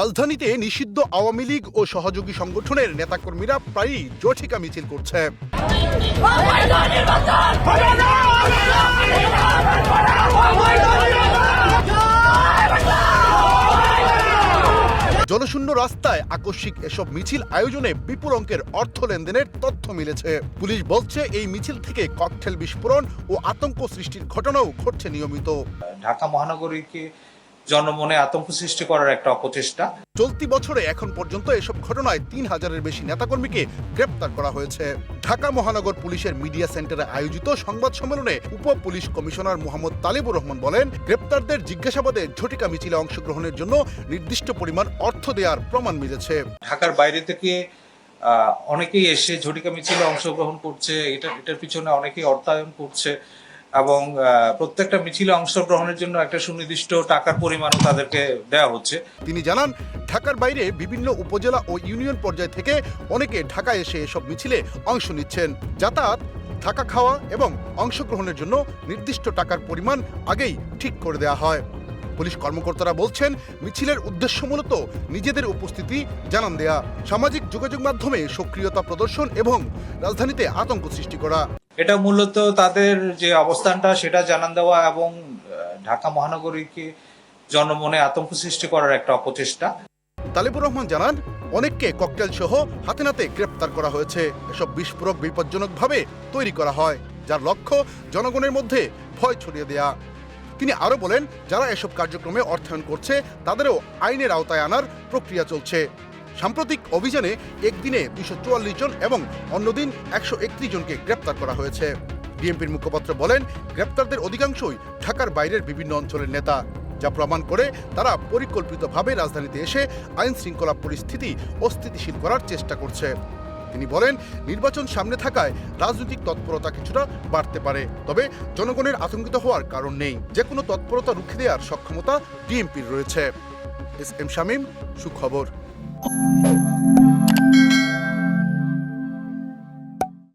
রাজধানীতে নিষিদ্ধ আওয়ামী লীগ ও সহযোগী সংগঠনের নেতাকর্মীরা প্রায়ই জঠিকা মিছিল করছে। জনশূন্য রাস্তায় আকস্মিক এসব মিছিল আয়োজনে বিপুল অঙ্কের অর্থ লেনদেনের তথ্য মিলেছে। পুলিশ বলছে, এই মিছিল থেকে ককটেল বিস্ফোরণ ও আতঙ্ক সৃষ্টির ঘটনাও ঘটছে নিয়মিত। ঢাকা মহানগরীকে জনমনে আতঙ্ক সৃষ্টি করার একটা অপচেষ্টা। চলতি বছরে এখন পর্যন্ত এসব ঘটনায় তিন হাজারের বেশি নেতাকর্মীকে গ্রেপ্তার করা হয়েছে। ঢাকা মহানগর পুলিশের মিডিয়া সেন্টারে আয়োজিত সংবাদ সম্মেলনে উপ পুলিশ কমিশনার মোহাম্মদ তালিবুর রহমান বলেন গ্রেপ্তারদের জিজ্ঞাসাবাদে ঝটিকা মিছিলে অংশগ্রহণের জন্য নির্দিষ্ট পরিমাণ অর্থ দেওয়ার প্রমাণ মিলেছে। ঢাকার বাইরে থেকে আহ, অনেকেই এসে ঝটিকা মিছিলে অংশগ্রহণ করছে। এটা এটার পিছনে অনেকেই অর্থায়ন করছে। এবং প্রত্যেকটা মিছিলে অংশগ্রহণের জন্য একটা সুনির্দিষ্ট টাকার পরিমাণও তাদেরকে দেওয়া হচ্ছে। তিনি জানান, ঢাকার বাইরে বিভিন্ন উপজেলা ও ইউনিয়ন পর্যায় থেকে অনেকে ঢাকায় এসে এসব মিছিলে অংশ নিচ্ছেন। যাতায়াত, থাকা খাওয়া এবং অংশগ্রহণের জন্য নির্দিষ্ট টাকার পরিমাণ আগেই ঠিক করে দেওয়া হয়। পুলিশ কর্মকর্তারা বলছেন, মিছিলের উদ্দেশ্য মূলত নিজেদের উপস্থিতি জানান দেয়া। সামাজিক যোগাযোগ মাধ্যমে সক্রিয়তা প্রদর্শন এবং রাজধানীতে আতঙ্ক সৃষ্টি করা। এটা মূলত তাদের যে অবস্থানটা, সেটা জানান দেওয়া এবং ঢাকা মহানগরীকে জনমনে আতঙ্ক সৃষ্টি করার একটা অপচেষ্টা। তালিবুর রহমান জানান, অনেককে ককটেল সহ হাতে নাতে গ্রেপ্তার করা হয়েছে। এসব বিস্ফোরক বিপজ্জনকভাবে তৈরি করা হয়, যার লক্ষ্য জনগণের মধ্যে ভয় ছড়িয়ে দেয়া। তিনি আরও বলেন, যারা এসব কার্যক্রমে অর্থায়ন করছে, তাদেরও আইনের আওতায় আনার প্রক্রিয়া চলছে। সাম্প্রতিক অভিযানে একদিনে দুশো চুয়াল্লিশ জন এবং অন্যদিন একশো একত্রিশ জনকে গ্রেপ্তার করা হয়েছে। ডিএমপির মুখপাত্র বলেন, গ্রেপ্তারদের অধিকাংশই ঢাকার বাইরের বিভিন্ন অঞ্চলের নেতা। যা প্রমাণ করে তারা পরিকল্পিতভাবে রাজধানীতে এসে আইন শৃঙ্খলা পরিস্থিতি অস্থিতিশীল করার চেষ্টা করছে। তিনি বলেন, নির্বাচন সামনে থাকায় রাজনৈতিক তৎপরতা কিছুটা বাড়তে পারে, তবে জনগণের আতঙ্কিত হওয়ার কারণ নেই। যে কোনো তৎপরতা রুখে দেওয়ার সক্ষমতা ডিএমপির রয়েছে। এস এম শামীম, সুখবর। Oh.